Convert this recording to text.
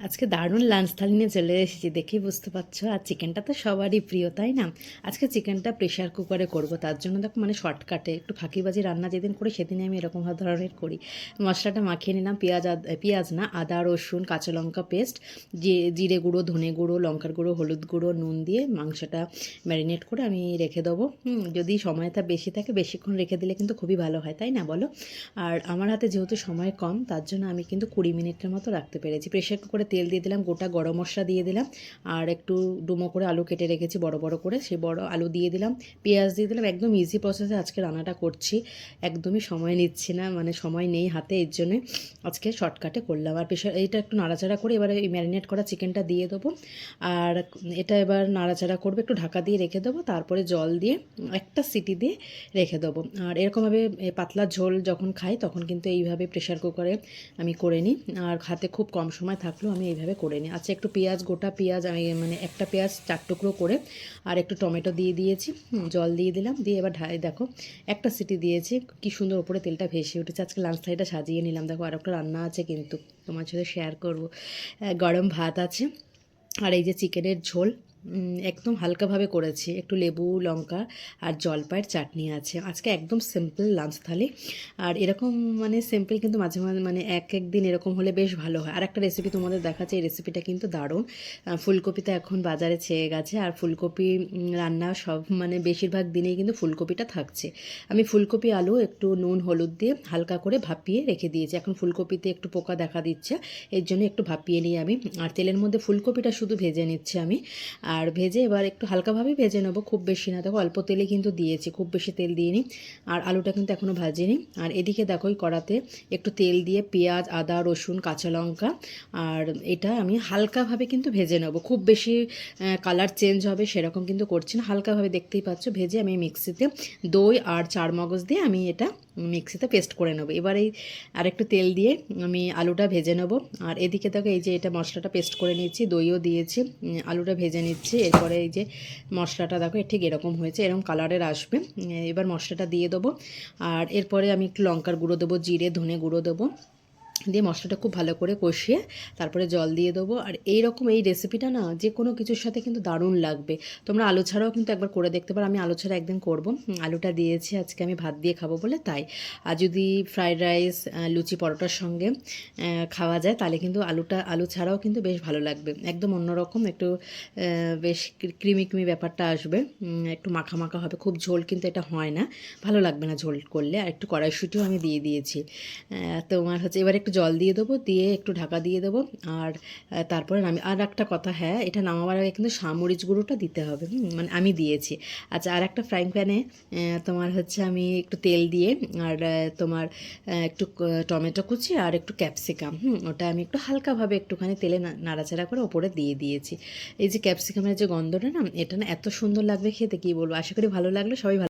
আজকে দারুণ লাঞ্চ থালি নিয়ে চলে এসেছি, দেখেই বুঝতে পারছ। আর চিকেনটা তো সবারই প্রিয়, তাই না? আজকে চিকেনটা প্রেশার কুকারে করব, তার জন্য দেখো মানে শর্টকাটে একটু ফাঁকিবাজি রান্না যেদিন করি সেদিনই আমি এরকম ধরনের করি। মশলাটা মাখিয়ে নিলাম, পেঁয়াজ পেঁয়াজ না, আদা, রসুন, কাঁচা লঙ্কা পেস্ট জিরে গুঁড়ো, ধনে গুঁড়ো, লঙ্কার গুঁড়ো, হলুদ গুঁড়ো, নুন দিয়ে মাংসটা ম্যারিনেট করে আমি রেখে দেবো। যদি সময়টা বেশি থাকে বেশিক্ষণ রেখে দিলে কিন্তু খুবই ভালো হয়, তাই না বলো? আর আমার হাতে যেহেতু সময় কম, তার জন্য আমি কিন্তু কুড়ি মিনিটের মতো রাখতে পেরেছি। প্রেশার কুকারে তেল দিয়ে দিলাম, গোটা গরম মশলা দিয়ে দিলাম, আর একটু ডুমো করে আলু কেটে রেখেছি, বড় বড় করে। সেই বড় আলু দিয়ে দিলাম, পেঁয়াজ দিয়ে দিলাম, একদম ইজি প্রসেসে আজকে রান্নাটা করছি। একদমই সময় নিচ্ছি না মানে সময় নেই হাতে, এর জন্যে আজকে শর্টকাটে করলাম। আর প্রেশার এইটা একটু নাড়াচাড়া করে এবারে এই ম্যারিনেট করা চিকেনটা দিয়ে দেবো। আর এটা এবার নাড়াচাড়া করবে, একটু ঢাকা দিয়ে রেখে দেবো, তারপরে জল দিয়ে একটা সিটি দিয়ে রেখে দেবো। আর এরকমভাবে পাতলা ঝোল যখন খাই, তখন কিন্তু এইভাবে প্রেশার কুকারে আমি করে নিই। আর হাতে খুব কম সময় থাকলেও আমি এইভাবে করে নিই। আচ্ছা একটু পেঁয়াজ, গোটা পেঁয়াজ, আমি মানে একটা পেঁয়াজ চার টুকরো করে আর একটু টমেটো দিয়ে দিয়েছি জল দিয়ে দিলাম। দিয়ে এবার ঢাই দেখো, একটা সিটি দিয়েছি, কি সুন্দর ওপরে তেলটা ভেসে উঠেছে। আজকে লাঞ্চ থালিটা সাজিয়ে নিলাম। দেখো, আর একটা রান্না আছে কিন্তু তোমার সাথে শেয়ার করব। গরম ভাত আছে আর এই যে চিকেনের ঝোল একদম হালকাভাবে করেছি। একটু লেবু, লঙ্কা আর জলপাইয়ের চাটনি আছে। আজকে একদম সিম্পল লাঞ্চ থালি। আর এরকম মানে সিম্পল কিন্তু মাঝে মাঝে মানে এক এক দিন এরকম হলে বেশ ভালো হয়। আর একটা রেসিপি তোমাদের দেখাচ্ছে। এই রেসিপিটা কিন্তু দারুণ। ফুলকপিটা এখন বাজারে ছেয়ে গেছে। আর ফুলকপি রান্না সব মানে বেশিরভাগ দিনেই কিন্তু ফুলকপিটা থাকছে। আমি ফুলকপি, আলু, একটু নুন, হলুদ দিয়ে হালকা করে ভাপিয়ে রেখে দিয়েছি। এখন ফুলকপিতে একটু পোকা দেখা দিচ্ছে। এর জন্য একটু ভাপিয়ে নিই আমি। আর তেলের মধ্যে ফুলকপিটা শুধু ভেজে নিচ্ছি আমি। আর ভেজে এবার একটু হালকাভাবে ভেজে নেব, খুব বেশি না। দেখো অল্প তেলে কিন্তু দিয়েছি, খুব বেশি তেল দিইনি। আর আলুটা কিন্তু এখনও ভাজিনি। আর এদিকে দেখো কড়াতে একটু তেল দিয়ে পেঁয়াজ, আদা, রসুন, কাঁচা লঙ্কা, আর এটা আমি হালকাভাবে কিন্তু ভেজে নেব। খুব বেশি কালার চেঞ্জ হবে সেরকম কিন্তু করছি না। হালকাভাবে দেখতেই পাচ্ছ, ভেজে আমি মিক্সিতে দই আর চার মগজ দিয়ে আমি এটা মিক্সিতে পেস্ট করে নেব। এবার এই আরেকটু তেল দিয়ে আমি আলুটা ভেজে নেব। আর এদিকে দেখো এই যে এটা মশলাটা পেস্ট করে নিয়েছি, দইও দিয়েছি আলুটা ভেজে নিচ্ছি। এরপরে এই যে মশলাটা দেখো ঠিক এরকম হয়েছে, এরকম কালারের আসবে। এবার মশলাটা দিয়ে দেবো। আর এরপরে আমি একটু লঙ্কার গুঁড়ো দেবো, জিরে, ধনে গুঁড়ো দেবো। দিয়ে মশলাটা খুব ভালো করে কষিয়ে তারপরে জল দিয়ে দেবো। আর এই রকম এই রেসিপিটা না যে কোনো কিছুর সাথে কিন্তু দারুণ লাগবে। তোমরা আলু ছাড়াও কিন্তু একবার করে দেখতে পারো। আমি আলু ছাড়া একদিন করব। আলুটা দিয়েছি, আজকে আমি ভাত দিয়ে খাব বলে তাই। আর যদি ফ্রাইড রাইস লুচি পরোটার সঙ্গে খাওয়া যায় তাহলে কিন্তু আলুটা, আলু ছাড়াও কিন্তু বেশ ভালো লাগবে। একদম অন্যরকম একটু বেশ ক্রিমি ক্রিমি ব্যাপারটা আসবে। একটু মাখা মাখা হবে। খুব ঝোল কিন্তু এটা হয় না। ভালো লাগবে না ঝোল করলে। আর একটু কড়াইশুটিও আমি দিয়ে দিয়েছি। তোমার হচ্ছে, এবার একটু জল দিয়ে দেবো, দিয়ে একটু ঢাকা দিয়ে দেবো। আর তারপরে নামি, আর একটা কথা হ্যাঁ এটা নামাবার আগে কিন্তু সামরিচ গুঁড়োটা দিতে হবে মানে আমি দিয়েছি। আচ্ছা আর একটা ফ্রাইং প্যানে তোমার হচ্ছে আমি একটু তেল দিয়ে, আর তোমার একটু টমেটো কুচি আর একটু ক্যাপসিকাম, হুম, ওটা আমি একটু হালকাভাবে একটুখানি তেলে নাড়াচাড়া করে ওপরে দিয়ে দিয়েছি। এই যে ক্যাপসিকামের যে গন্ধটা না, এটা না এত সুন্দর লাগবে খেতে, কী বলব? আশা করি ভালো লাগল, সবাই ভালো